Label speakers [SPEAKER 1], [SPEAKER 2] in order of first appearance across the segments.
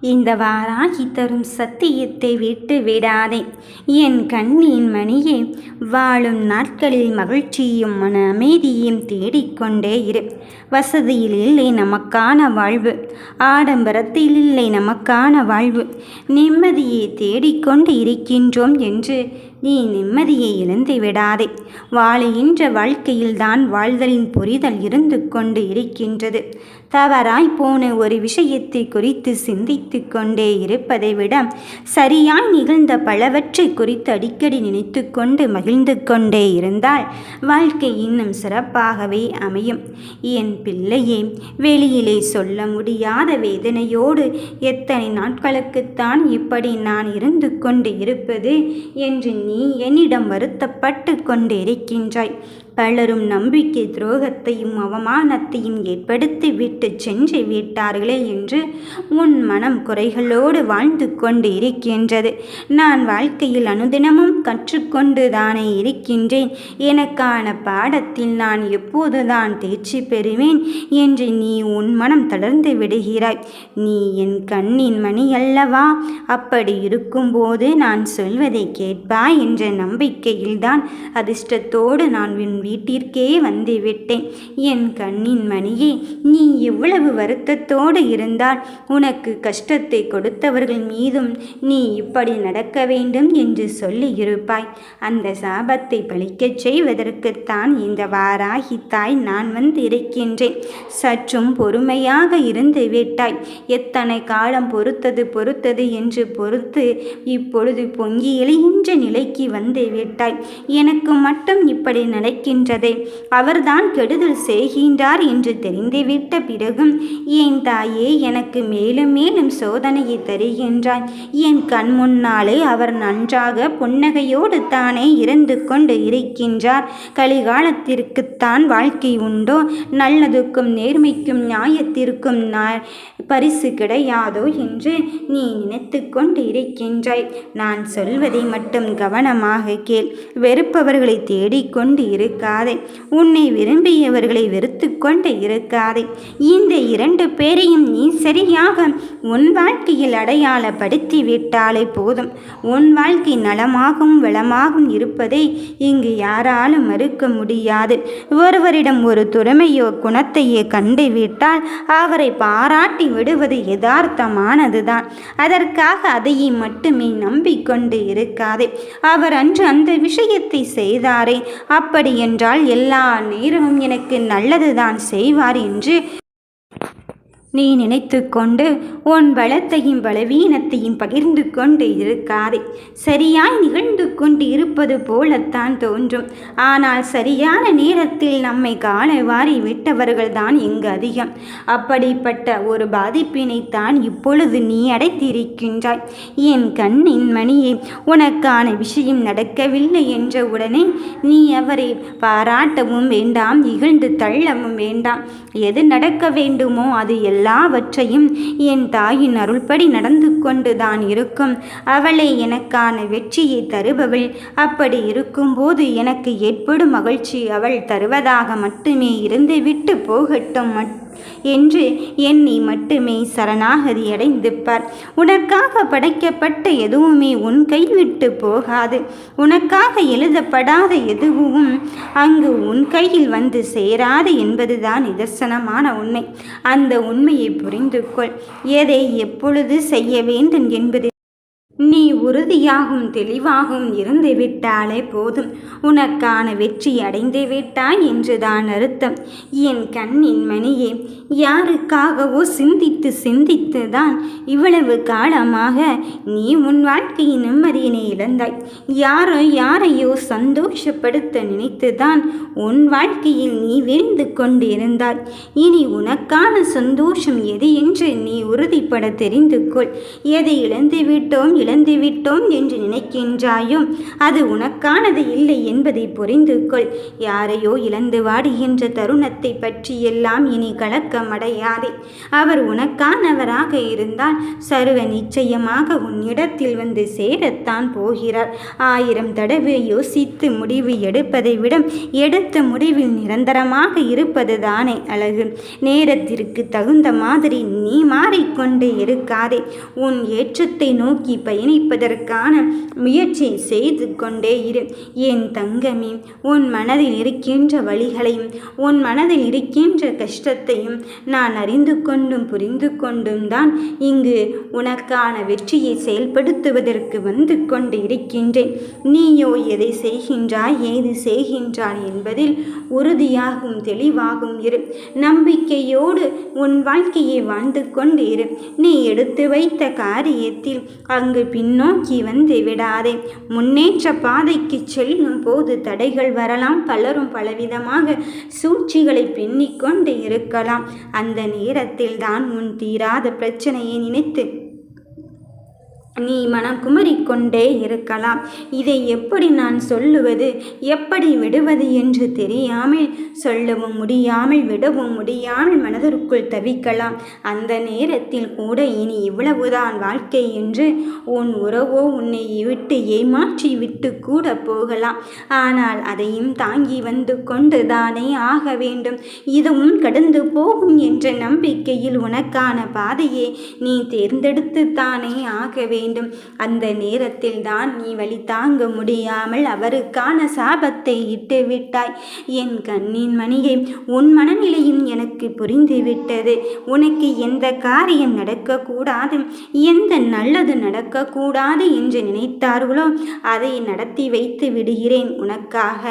[SPEAKER 1] இந்த வாராகி தரும் சத்தியத்தை விட்டு விடாதே. என் கண்ணின் மணியே வாழும் நாட்களில் மகிழ்ச்சியும் மன அமைதியும் தேடிக்கொண்டே இரு. வசதியில் இல்லை நமக்கான வாழ்வு. ஆடம்பரத்தில் இல்லை நமக்கான வாழ்வு. நிம்மதியை தேடிக்கொண்டு இருக்கின்றோம் என்று நீ நிம்மதியை இழந்து விடாதே. வாழுகின்ற வாழ்க்கையில்தான் வாழ்தலின் புரிதல் இருந்து கொண்டு இருக்கின்றது. தவறாய் போன ஒரு விஷயத்தை குறித்து சிந்தித்து கொண்டே இருப்பதை விட சரியாய் நிகழ்ந்த பலவற்றை குறித்து அடிக்கடி நினைத்து கொண்டு மகிழ்ந்து கொண்டே இருந்தால் வாழ்க்கை இன்னும் சிறப்பாகவே அமையும். என் பிள்ளையே வெளியிலே சொல்ல முடியாத வேதனையோடு எத்தனை நாட்களுக்குத்தான் இப்படி நான் இருந்து கொண்டு இருப்பது என்று நீ என்னிடம் வருத்தப்பட்டு கொண்டிருக்கின்றாய். பலரும் நம்பிக்கை துரோகத்தையும் அவமானத்தையும் ஏற்படுத்தி விட்டு சென்று விட்டார்களே என்று உன் மனம் குறைகளோடு வாழ்ந்து கொண்டு இருக்கின்றது. நான் வாழ்க்கையில் அனுதினமும் கற்றுக்கொண்டு தானே இருக்கின்றேன். எனக்கான பாடத்தில் நான் எப்போதுதான் தேர்ச்சி பெறுவேன் என்று நீ உன் மனம் தளர்ந்து விடுகிறாய். நீ என் கண்ணின் மணி அல்லவா? அப்படி இருக்கும்போது நான் சொல்வதை கேட்பாய் என்ற நம்பிக்கையில்தான் அதிர்ஷ்டத்தோடு நான் வின் வீட்டிற்கே வந்து விட்டேன் என் கண்ணின் மணியே நீ எவ்வளவு வருத்தத்தோடு இருந்தால் உனக்கு கஷ்டத்தை கொடுத்தவர்கள் மீதும் நீ இப்படி நடக்க வேண்டும் என்று சொல்லி இருப்பாய் அந்த சாபத்தை பழிக்கச் செய்வதற்குத்தான் இந்த வாராகி தாய் நான் வந்து இருக்கின்றேன் சற்றும் பொறுமையாக இருந்து விட்டாய். எத்தனை காலம் பொறுத்தது பொறுத்தது என்று பொறுத்து இப்பொழுது பொங்கி எழுகின்ற நிலைக்கு வந்து விட்டாய். எனக்கு மட்டும் இப்படி இருக்கின்றதே அவர்தான் கெடுதல் செய்கின்றார் என்று தெரிந்துவிட்ட பிறகும் என் தாயே எனக்கு மேலும் மேலும் சோதனையை தருகின்றாய். என் கண் முன்னாலே அவர் நன்றாக புன்னகையோடு தானே இருந்து கொண்டு இருக்கின்றார். கலிகாலத்திற்குத்தான் வாழ்க்கை உண்டோ? நல்லதுக்கும் நேர்மைக்கும் நியாயத்திற்கும் பரிசு கிடையாதோ என்று நீ நினைத்து கொண்டு இருக்கின்றாய். நான் சொல்வதை மட்டும் கவனமாக கேள். வெறுப்பவர்களை தேடிக்கொண்டு இருக்காதே. உன்னை விரும்பியவர்களை வெறுத்து கொண்டு இருக்காதே. இந்த இரண்டு பேரையும் நீ சரியாக உன் வாழ்க்கையில் அடையாளப்படுத்தி விட்டாலே போதும். உன் வாழ்க்கை நலமாகவும் வளமாகவும் இருப்பதை இங்கு யாராலும் மறுக்க முடியாது. ஒருவரிடம் ஒரு திறமையோ குணத்தையோ கண்டுவிட்டால் அவரை பாராட்டி விடுவது யதார்த்தமானதுதான். அதற்காக அதையே மட்டுமே நம்பிக்கொண்டு இருக்காதே. அவர் அன்று அந்த விஷயத்தை செய்தாரே. அப்படி என்றால் எல்லா நேரமும் எனக்கு நல்லதுதான் செய்வார் என்று நீ நினைத்து கொண்டு உன் பலத்தையும் பலவீனத்தையும் பகிர்ந்து கொண்டு இருக்காதே. சரியாய் நிகழ்ந்து கொண்டு இருப்பது போலத்தான் தோன்றும். ஆனால் சரியான நேரத்தில் நம்மை காலை வாரி விட்டவர்கள்தான் இங்கு அதிகம். அப்படிப்பட்ட ஒரு பாதிப்பினைத்தான் இப்பொழுது நீ அடைத்திருக்கின்றாய். என் கண்ணின் மணியே உனக்கான விஷயம் நடக்கவில்லை என்ற உடனே நீ அவரை பாராட்டவும் வேண்டாம் இகழ்ந்து தள்ளவும் வேண்டாம். எது நடக்க வேண்டுமோ அது எல்லாவற்றையும் என் தாயின் அருள்படி நடந்து கொண்டு தான் இருக்கும். அவளே எனக்கான வெற்றியை தருபவள். அப்படி இருக்கும்போது எனக்கு ஏற்படும் மகிழ்ச்சி அவள் தருவதாக மட்டுமே இருந்துவிட்டு போகட்டும். மட்டும் என்று எண்ணி மட்டுமே சரணாகதி அடைந்து உனக்காக படைக்கப்பட்ட எதுவுமே உன் கைவிட்டு போகாது. உனக்காக எழுதப்படாத எதுவும் அங்கு உன் கையில் வந்து சேராது என்பதுதான் நிதர்சனமான உண்மை. அந்த உண்மையை புரிந்து கொள் எதை எப்பொழுது செய்ய வேண்டும் என்பது நீ உறுதியாகும் தெளிவாகவும் இருந்து விட்டாலே போதும். உனக்கான வெற்றி அடைந்து விட்டாய் என்றுதான் அர்த்தம். என் கண்ணின் மணியே யாருக்காகவோ சிந்தித்து சிந்தித்து தான் இவ்வளவு காலமாக நீ உன் வாழ்க்கையின் நிம்மதியினை இழந்தாய். யாரோ யாரையோ சந்தோஷப்படுத்த நினைத்துதான் உன் வாழ்க்கையில் நீ வீழ்ந்து கொண்டிருந்தாய். இனி உனக்கான சந்தோஷம் எது என்று நீ உறுதிப்பட தெரிந்து கொள். எதை இழந்து விட்டோம் இழந்துவிட்டோம் என்று நினைக்கின்றாயோ அது உனக்கானது இல்லை என்பதை புரிந்து கொள் யாரையோ இழந்து வாடுகின்ற தருணத்தை பற்றியெல்லாம் இனி கலக்கமடையாதே. அவர் உனக்கானவராக இருந்தால் சர்வ நிச்சயமாக உன்னிடத்தில் வந்து சேரத்தான் போகிறார். ஆயிரம் தடவை யோசித்து முடிவு எடுப்பதை விட எடுத்த முடிவில் நிரந்தரமாக இருப்பது தானே அழகு. நேரத்திற்கு தகுந்த மாதிரி நீ மாறிக்கொண்டே இருக்காதே. உன் ஏற்றத்தை நோக்கி இணைப்பதற்கான முயற்சி செய்து கொண்டே இரு. என் தங்கமே உன் மனதில் இருக்கின்ற வழிகளையும் உன் மனதில் இருக்கின்ற கஷ்டத்தையும் நான் அறிந்து கொண்டும் புரிந்து கொண்டும் தான் இங்கு உனக்கான வெற்றியை செயல்படுத்துவதற்கு வந்து கொண்டு இருக்கின்றேன். நீயோ எதை செய்கின்றாய் ஏது செய்கின்றாய் என்பதில் உறுதியாகும் தெளிவாகும் இரு. நம்பிக்கையோடு உன் வாழ்க்கையை வாழ்ந்து கொண்டு இரு. நீ எடுத்து வைத்த காரியத்தில் அங்கு பின்னோக்கி வந்து விடாதே. முன்னேற்ற பாதைக்கு செல்லும் போது தடைகள் வரலாம். பலரும் பலவிதமாக சூழ்ச்சிகளை பின்னிக்கொண்டு இருக்கலாம். அந்த நேரத்தில் தான் உன் தீராத பிரச்சனையை நினைத்து நீ மனம் குமரிக்கொண்டே இருக்கலாம். இதை எப்படி நான் சொல்லுவது? எப்படி விடுவது என்று தெரியாமல் சொல்லவும் முடியாமல் விடவும் முடியாமல் மனதிற்குள் தவிக்கலாம். அந்த நேரத்தில் கூட இனி இவ்வளவுதான் வாழ்க்கை என்று உன் உறவோ உன்னை விட்டு ஏமாற்றி விட்டு கூட போகலாம். ஆனால் அதையும் தாங்கி வந்து கொண்டு தானே ஆக வேண்டும். இதுவும் கடந்து போகும் என்ற நம்பிக்கையில் உனக்கான பாதையை நீ தேர்ந்தெடுத்து தானே ஆக வேண்டும். வேண்டும். அந்த நேரத்தில் தான் நீ வழி தாங்க முடியாமல் அவருக்கான சாபத்தை இட்டு விட்டாய் என் கண்ணின் மணியை உன் மனநிலையும் எனக்கு புரிந்துவிட்டது. உனக்கு எந்த காரியம் நடக்கக்கூடாது. எந்த நல்லது நடக்கக்கூடாது என்று நினைத்தார்களோ அதை நடத்தி வைத்து விடுகிறேன் உனக்காக.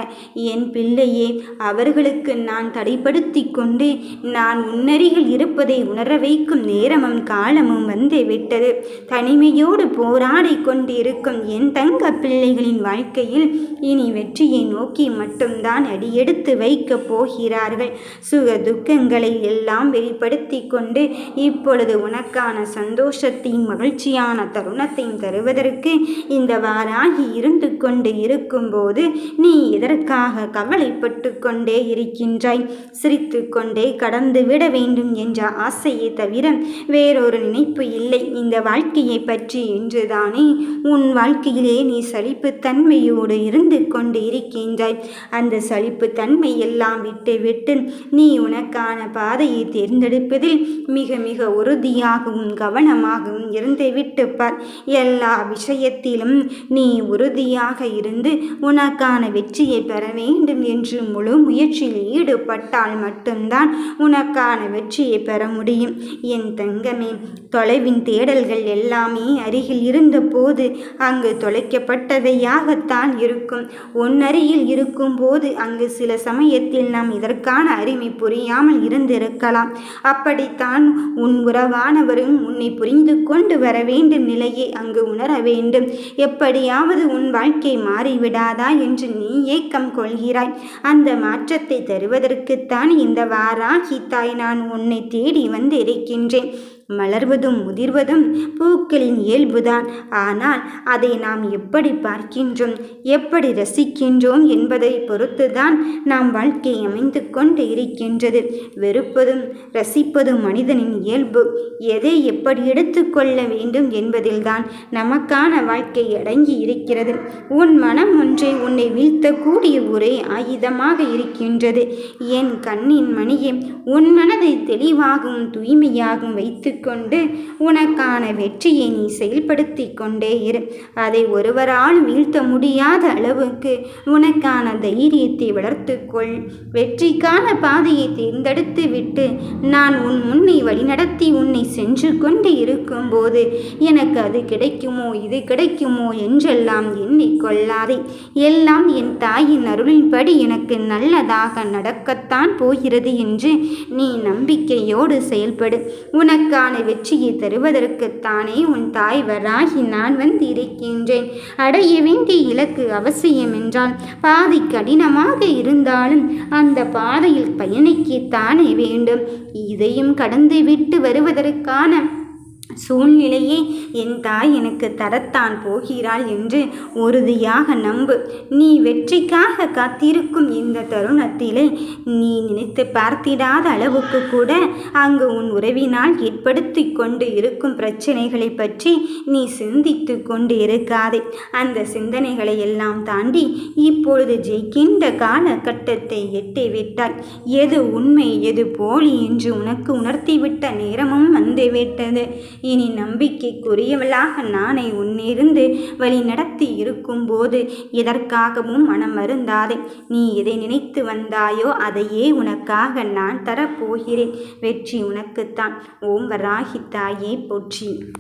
[SPEAKER 1] என் பிள்ளையே அவர்களுக்கு நான் தடைப்படுத்தி கொண்டு நான் உன்னருகில் இருப்பதை உணர வைக்கும் நேரமும் காலமும் வந்து விட்டது. தனிமையோடு போராடி கொண்டிருக்கும் என் தங்க பிள்ளைகளின் வாழ்க்கையில் இனி வெற்றியை நோக்கி மட்டும்தான் அடியெடுத்து வைக்கப் போகிறார்கள். சுக துக்கங்களை எல்லாம் வெளிப்படுத்தி கொண்டு இப்பொழுது உனக்கான சந்தோஷத்தையும் மகிழ்ச்சியான தருணத்தையும் தருவதற்கு இந்த வாராகி இருந்து கொண்டு இருக்கும்போது நீ எதற்காக கவலைப்பட்டு கொண்டே இருக்கின்றாய்? சிரித்து கொண்டே கடந்து விட வேண்டும் என்ற ஆசையை தவிர வேறொரு நினைப்பு இல்லை. இந்த வாழ்க்கையை பற்றி என்றுதானே? உன் வாழ்க்கையிலே நீ சலிப்பு தன்மையோடு இருந்து கொண்டு இருக்கின்றாய். அந்த சலிப்பு தன்மை எல்லாம் விட்டு விட்டு நீ உனக்கான பாதையை தேர்ந்தெடுப்பதில் மிக மிக உறுதியாகவும் கவனமாகவும் இருந்து விட்டு பார் எல்லா விஷயத்திலும் நீ உறுதியாக இருந்து உனக்கான வெற்றியை பெற வேண்டும் என்று முழு முயற்சியில் ஈடுபட்டால் மட்டும்தான் உனக்கான வெற்றியை பெற முடியும். என் தங்கமே தொலைவின் தேடல்கள் எல்லாமே அருகில் இருந்தபோது அங்கு தொலைக்கப்பட்டதையாகத்தான் இருக்கும். ஒன்னருகில் இருக்கும்போது அங்கு சில சமயத்தில் நாம் இதற்கான அருமை புரியாமல் இருந்திருக்கலாம். அப்படித்தான் உன் உறவானவரும் உன்னை புரிந்து கொண்டு வர வேண்டும் நிலையை அங்கு உணர வேண்டும். எப்படியாவது உன் வாழ்க்கை மாறிவிடாதா என்று நீ ஏக்கம் கொள்கிறாய். அந்த மாற்றத்தை தருவதற்குத்தான் இந்த வாராகி தாய் நான் உன்னை தேடி வந்து இருக்கின்றேன் மலர்வதும் முதிர்வதும் பூக்களின் இயல்புதான். ஆனால் அதை நாம் எப்படி பார்க்கின்றோம் எப்படி ரசிக்கின்றோம் என்பதை பொறுத்துதான் நாம் வாழ்க்கை அமைந்து கொண்டு இருக்கின்றது. வெறுப்பதும் ரசிப்பதும் மனிதனின் இயல்பு. எதை எப்படி எடுத்துக்கொள்ள வேண்டும் என்பதில்தான் நமக்கான வாழ்க்கை அடங்கி இருக்கிறது. உன் மனம் ஒன்றை உன்னை வீழ்த்தக்கூடிய ஒரே ஆயுதமாக இருக்கின்றது. என் கண்ணின் மணியை உன் மனதை தெளிவாகவும் தூய்மையாகவும் வைத்து கொண்டு உனக்கான வெற்றியை நீ செயல்படுத்தி கொண்டே இரு. அதை ஒருவரால் வீழ்த்த முடியாத அளவுக்கு உனக்கான தைரியத்தை வளர்த்துக்கொள் வெற்றிக்கான பாதையை தேர்ந்தெடுத்து விட்டு நான் உன் முன்னை வழிநடத்தி உன்னை சென்று கொண்டு இருக்கும்போது எனக்கு அது கிடைக்குமோ இது கிடைக்குமோ என்றெல்லாம் எண்ணிக்கொள்ளாதே எல்லாம் என் தாயின் அருளின்படி எனக்கு நல்லதாக நடக்கத்தான் போகிறது என்று நீ நம்பிக்கையோடு செயல்படு. உனக்கான உனக்கான வெற்றியை தருவதற்குத்தானே உன் தாய் வராகி நான் வந்து இருக்கின்றேன் அடைய வேண்டிய இலக்கு அவசியம் என்றால் பாதை கடினமாக இருந்தாலும் அந்த பாதையில் பயணிக்கத்தானே வேண்டும். இதையும் கடந்து விட்டு வருவதற்கான சூழ்நிலையே என் தாய் எனக்கு தரத்தான் போகிறாள் என்று உறுதியாக நம்பு. நீ வெற்றிக்காக காத்திருக்கும் இந்த தருணத்திலே நீ நினைத்து பார்த்திடாத அளவுக்கு கூட அங்கு உன் உறவினால் ஏற்படுத்தி கொண்டு இருக்கும் பிரச்சனைகளை பற்றி நீ சிந்தித்து கொண்டு இருக்காதே அந்த சிந்தனைகளை எல்லாம் தாண்டி இப்பொழுது ஜெயிக்கின்ற காலகட்டத்தை எட்டிவிட்டாய். எது உண்மை எது போலி என்று உனக்கு உணர்த்திவிட்ட நேரமும் வந்துவிட்டது. இனி நம்பிக்கைக்குரியவளாக நானே உன்னிருந்து வழி நடத்தி இருக்கும்போது எதற்காகவும் மனம் மருந்தாதே நீ எதை நினைத்து வந்தாயோ அதையே உனக்காக நான் தரப்போகிறேன். வெற்றி உனக்குத்தான். ஓம் வராகி தாயே போற்றி.